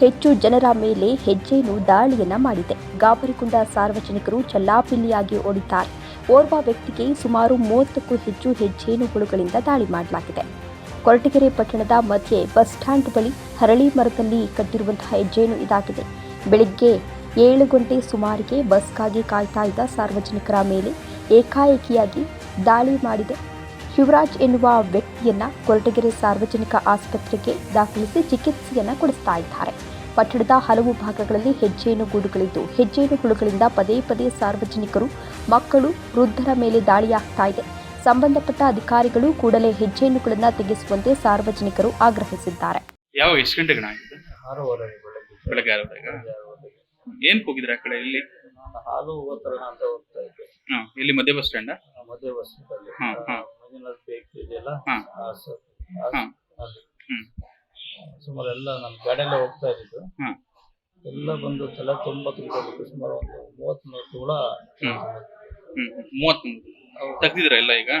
ಹೆಚ್ಚು ಜನರ ಮೇಲೆ ಹೆಜ್ಜೆಯನ್ನು ದಾಳಿಯನ್ನ ಮಾಡಿದೆ. ಗಾಬರಿಗೊಂಡ ಸಾರ್ವಜನಿಕರು ಚಲ್ಲಾಪಿಲ್ಲಿಯಾಗಿ ಓಡಿದ್ದಾರೆ. ಓರ್ವ ವ್ಯಕ್ತಿಗೆ ಸುಮಾರು ಮೂವತ್ತಕ್ಕೂ ಹೆಚ್ಚು ಹೆಜ್ಜೇನುಹುಳುಗಳಿಂದ ದಾಳಿ ಮಾಡಲಾಗಿದೆ. ಕೊರಟಗೆರೆ ಪಟ್ಟಣದ ಮಧ್ಯೆ ಬಸ್ ಸ್ಟ್ಯಾಂಡ್ ಬಳಿ ಹರಳಿ ಮರದಲ್ಲಿ ಕಟ್ಟಿರುವಂತಹ ಹೆಜ್ಜೇನು ಇದಾಗಿದೆ. ಬೆಳಿಗ್ಗೆ ಏಳು ಗಂಟೆ ಸುಮಾರಿಗೆ ಬಸ್ಗಾಗಿ ಕಾಯ್ತಾ ಇದ್ದ ಸಾರ್ವಜನಿಕರ ಮೇಲೆ ಏಕಾಏಕಿಯಾಗಿ ದಾಳಿ ಮಾಡಿದೆ. ಶಿವರಾಜ್ ಎನ್ನುವ ವ್ಯಕ್ತಿಯನ್ನ ಕೊರಟಗೆರೆ ಸಾರ್ವಜನಿಕ ಆಸ್ಪತ್ರೆಗೆ ದಾಖಲಿಸಿ ಚಿಕಿತ್ಸೆಯನ್ನ ಕೊಡಿಸ್ತಾ ಇದ್ದಾರೆ. ಪಟ್ಟಣದ ಹಲವು ಭಾಗಗಳಲ್ಲಿ ಹೆಜ್ಜೇನು ಗೂಡುಗಳಿದ್ದು ಹೆಜ್ಜೇನು ಹುಳುಗಳಿಂದ ಪದೇ ಪದೇ ಸಾರ್ವಜನಿಕರು ಮಕ್ಕಳು ವೃದ್ಧರ ಮೇಲೆ ದಾಳಿಯಾಗ್ತಾ ಇದೆ. ಸಂಬಂಧಪಟ್ಟ ಅಧಿಕಾರಿಗಳು ಕೂಡಲೇ ಹೆಜ್ಜೆಯನ್ನುಗಳನ್ನ ತೆಗೆಸುವಂತೆ ಸಾರ್ವಜನಿಕರು ಆಗ್ರಹಿಸಿದ್ದಾರೆ. ಯಾವ ಎಷ್ಟು ಗಂಟೆಗೆ ಬೆಳಗ್ಗೆ. ಏನ್ ಹೋಗಿದ್ರ ಆ ಕಡೆ ಇಲ್ಲಿ? ಹಾಲು ಹೋಗ್ತಾರಣ ಅಂತ ಹೋಗ್ತಾ ಇದ್ದೆ. ಇಲ್ಲಿ ಮಧ್ಯ ಬಸ್ ಸ್ಟ್ಯಾಂಡ್? ಮಧ್ಯ ಮದುವೆ ಬಸ್ ಹ್ಮ್ ಹಾ, ಹಾ. ಮಂಜುನಾಥ್ ಬೇಕ್ ಇದೆಯಲ್ಲ ಹಾ. ಆ ಹಾ. ಸುಮಾರು ಎಲ್ಲ ನಮ್ಮ ಗಾಡಿಯಲ್ಲೇ ಹೋಗ್ತಾ ಇದ್ದಿದ್ದು. ಹ್ಮ್. ಎಲ್ಲ ಬಂದು ತಲೆ ತುಂಬಾ ತುಂಬಿಕೊಂಡು ಸುಮಾರು ಒಂದು ಮೂವತ್ತ್ ಮೂವತ್ತು ಹುಳ ಹ್ಮ್ ಹ್ಮ್. ಮೂವತ್ತ್ ತೆಗ್ದಿದ್ರ ಎಲ್ಲ ಈಗ?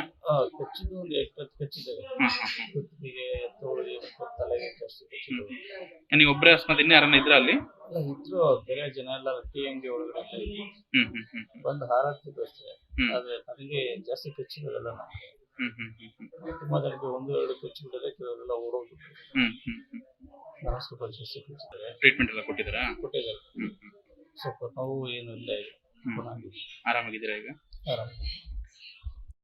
ಕಚ್ಚಿದ್ದು ಒಂದು ಎಷ್ಟು ಕಚ್ಚಿದ್ದಾರೆ ಹ್ಮ್ ಹ್ಮ್ ಹ್ಮ್. ಕುತ್ತಿಗೆ ತೋಳಿಗೆ ಮತ್ತು ತಲೆಗೆ ಜಾಸ್ತಿ ಕಚ್ಚಿದ್ದವು ನೀವು ಒಬ್ಬರೇ ಅಕಸ್ಮಾತ್ ಇನ್ನೇ ಯಾರನ್ನ ಇದ್ರ ಅಲ್ಲಿ? ಎಲ್ಲ ಇದ್ರು ಬೇರೆ ಜನ ಎಲ್ಲ ಟೀ ಅಂಗಡಿ ಒಳಗಡೆ ಎಲ್ಲ ಇದ್ರು. ಹ್ಮ್ ಹ್ಮ್ ಹ್ಮ್ ಹ್ಮ್. ಬಂದು ಹಾರಾಡ್ತಿದ್ರು ಅಷ್ಟೇ. ಹ್ಮ್. ಆದ್ರೆ ನನಗೆ ಜಾಸ್ತಿ ಕಚ್ಚಿರೋದಲ್ಲ ಹ್ಮ್ ಹ್ಮ್ ಹ್ಮ್ ಹ್ಮ್. ತುಂಬಾ ಜನಕ್ಕೆ ಒಂದು ಎರಡು ಕಚ್ಚಿ ಬಿಟ್ಟರೆ ಕೆಲವರೆಲ್ಲ ಓಡೋಗ್ಬಿಟ್ರು. ಹ್ಮ್ ಹ್ಮ್. ಕಚ್ಚಿದ್ದಾರೆ ಟ್ರೀಟ್ಮೆಂಟ್ ಎಲ್ಲ ಕೊಟ್ಟಿದ್ದೀರಾ? ಕೊಟ್ಟಿದ್ದಾರೆ. ಸ್ವಲ್ಪ ನೋವು ಏನು ಇಲ್ಲ ಈಗ. ಆರಾಮಾಗಿದ್ದೀರಾ ಈಗ? ಆರಾಮ.